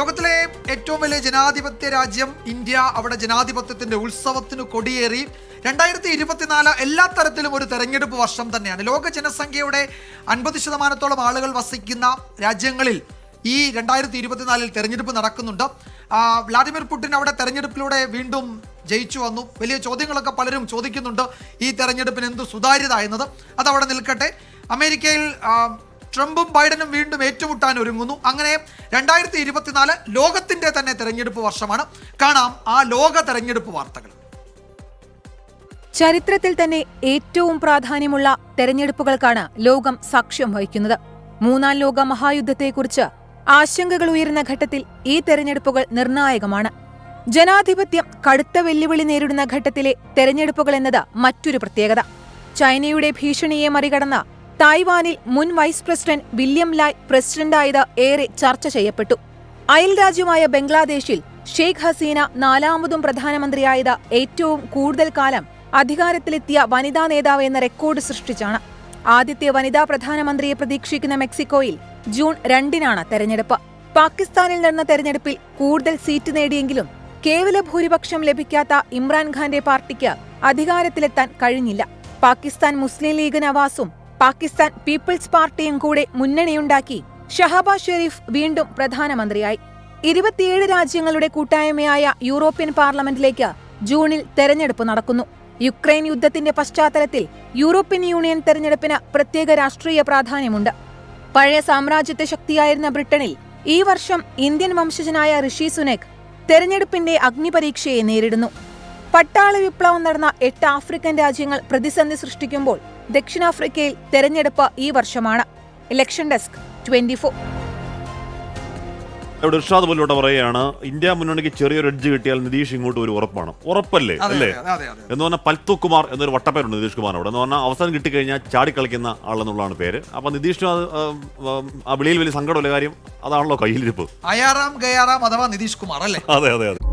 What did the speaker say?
ലോകത്തിലെ ഏറ്റവും വലിയ ജനാധിപത്യ രാജ്യം ഇന്ത്യ. അവിടെ ജനാധിപത്യത്തിന്റെ ഉത്സവത്തിന് കൊടിയേറി. രണ്ടായിരത്തി ഇരുപത്തിനാല് എല്ലാ തരത്തിലും ഒരു തെരഞ്ഞെടുപ്പ് വർഷം തന്നെയാണ്. ലോക ജനസംഖ്യയുടെ അൻപത് ശതമാനത്തോളം ആളുകൾ വസിക്കുന്ന രാജ്യങ്ങളിൽ ഈ രണ്ടായിരത്തി ഇരുപത്തിനാലിൽ തെരഞ്ഞെടുപ്പ് നടക്കുന്നുണ്ട്. വ്ളാഡിമിർ പുടിൻ അവിടെ തെരഞ്ഞെടുപ്പിലൂടെ വീണ്ടും ജയിച്ചു വന്നു. വലിയ ചോദ്യങ്ങളൊക്കെ പലരും ചോദിക്കുന്നുണ്ട് ഈ തെരഞ്ഞെടുപ്പിന് എന്ത് സുതാര്യത എന്നത്. അതവിടെ നിൽക്കട്ടെ. അമേരിക്കയിൽ ട്രംപും ബൈഡനും വീണ്ടും ഏറ്റുമുട്ടാൻ ഒരുങ്ങുന്നു. അങ്ങനെ രണ്ടായിരത്തി ഇരുപത്തിനാല് ലോകത്തിന്റെ തന്നെ തെരഞ്ഞെടുപ്പ് വർഷമാണ്. കാണാം ആ ലോക തെരഞ്ഞെടുപ്പ് വാർത്തകൾ. ചരിത്രത്തിൽ തന്നെ ഏറ്റവും പ്രാധാന്യമുള്ള തെരഞ്ഞെടുപ്പുകൾക്കാണ് ലോകം സാക്ഷ്യം വഹിക്കുന്നത്. മൂന്നാം ലോക മഹായുദ്ധത്തെക്കുറിച്ച് ആശങ്കകൾ ഉയരുന്ന ഘട്ടത്തിൽ ഈ തെരഞ്ഞെടുപ്പുകൾ നിർണായകമാണ്. ജനാധിപത്യം കടുത്ത വെല്ലുവിളി നേരിടുന്ന ഘട്ടത്തിലെ തെരഞ്ഞെടുപ്പുകൾ എന്നത് മറ്റൊരു പ്രത്യേകത. ചൈനയുടെ ഭീഷണിയെ മറികടന്ന തായ്വാനിൽ മുൻ വൈസ് പ്രസിഡന്റ് വില്യം ലായ് പ്രസിഡന്റായത് ഏറെ ചർച്ച ചെയ്യപ്പെട്ടു. അയൽ രാജ്യമായ ബംഗ്ലാദേശിൽ ഷെയ്ഖ് ഹസീന നാലാമതും പ്രധാനമന്ത്രിയായത് ഏറ്റവും കൂടുതൽ കാലം അധികാരത്തിലെത്തിയ വനിതാ നേതാവ് എന്ന റെക്കോർഡ് സൃഷ്ടിച്ചാണ്. ആദ്യത്തെ വനിതാ പ്രധാനമന്ത്രിയെ പ്രതീക്ഷിക്കുന്ന മെക്സിക്കോയിൽ ജൂൺ രണ്ടിനാണ് തെരഞ്ഞെടുപ്പ്. പാകിസ്ഥാനിൽ നടന്ന തെരഞ്ഞെടുപ്പിൽ കൂടുതൽ സീറ്റ് നേടിയെങ്കിലും കേവല ഭൂരിപക്ഷം ലഭിക്കാത്ത ഇമ്രാൻഖാന്റെ പാർട്ടിക്ക് അധികാരത്തിലെത്താൻ കഴിഞ്ഞില്ല. പാകിസ്ഥാൻ മുസ്ലിം ലീഗ് നവാസും പാകിസ്ഥാൻ പീപ്പിൾസ് പാർട്ടിയും കൂടെ മുന്നണിയുണ്ടാക്കി ഷഹബാസ് ഷെരീഫ് വീണ്ടും പ്രധാനമന്ത്രിയായി. ഇരുപത്തിയേഴ് രാജ്യങ്ങളുടെ കൂട്ടായ്മയായ യൂറോപ്യൻ പാർലമെന്റിലേക്ക് ജൂണിൽ തെരഞ്ഞെടുപ്പ് നടക്കുന്നു. യുക്രൈൻ യുദ്ധത്തിന്റെ പശ്ചാത്തലത്തിൽ യൂറോപ്യൻ യൂണിയൻ തെരഞ്ഞെടുപ്പിന് പ്രത്യേക രാഷ്ട്രീയ പ്രാധാന്യമുണ്ട്. പഴയ സാമ്രാജ്യത്തെ ശക്തിയായിരുന്ന ബ്രിട്ടനിൽ ഈ വർഷം ഇന്ത്യൻ വംശജനായ ഋഷി സുനേക് തെരഞ്ഞെടുപ്പിന്റെ അഗ്നിപരീക്ഷയെ നേരിടുന്നു. പട്ടാള വിപ്ലവം നടന്ന എട്ട് ആഫ്രിക്കൻ രാജ്യങ്ങൾ പ്രതിസന്ധി സൃഷ്ടിക്കുമ്പോൾ ദക്ഷിണാഫ്രിക്കയിൽ തെരഞ്ഞെടുപ്പ് ഈ വർഷമാണ് ഇലക്ഷൻ ഡെസ്ക് ട്വന്റി ഫോർ ഇവിടെ ഇർഷാദ് പോലോട്ട് പറയുകയാണ് ഇന്ത്യ മുന്നണിക്ക് ചെറിയൊരു എഡ്ജ് കിട്ടിയാൽ നിതീഷ് ഇങ്ങോട്ട് ഒരു ഉറപ്പാണ് ഉറപ്പല്ലേ അല്ലേ അതെ അതെ അതെ എന്ന് പറഞ്ഞാൽ പൽത്തുകുമാർ എന്നൊരു വട്ടപ്പേരുണ്ട് നിതീഷ് കുമാർ അവിടെ എന്ന് പറഞ്ഞാൽ അവസാനം കിട്ടിക്കഴിഞ്ഞാൽ ചാടിക്കളിക്കുന്ന ആളെന്നുള്ളതാണ് പേര് അപ്പൊ നിതീഷിന് ആ വിളിയിൽ വലിയ സങ്കടമുള്ള കാര്യം അതാണല്ലോ കയ്യിലിരിപ്പ് അയാറാം ഗയാറാം അഥവാ നിതീഷ് കുമാർ അല്ലേ അതെ അതെ അതെ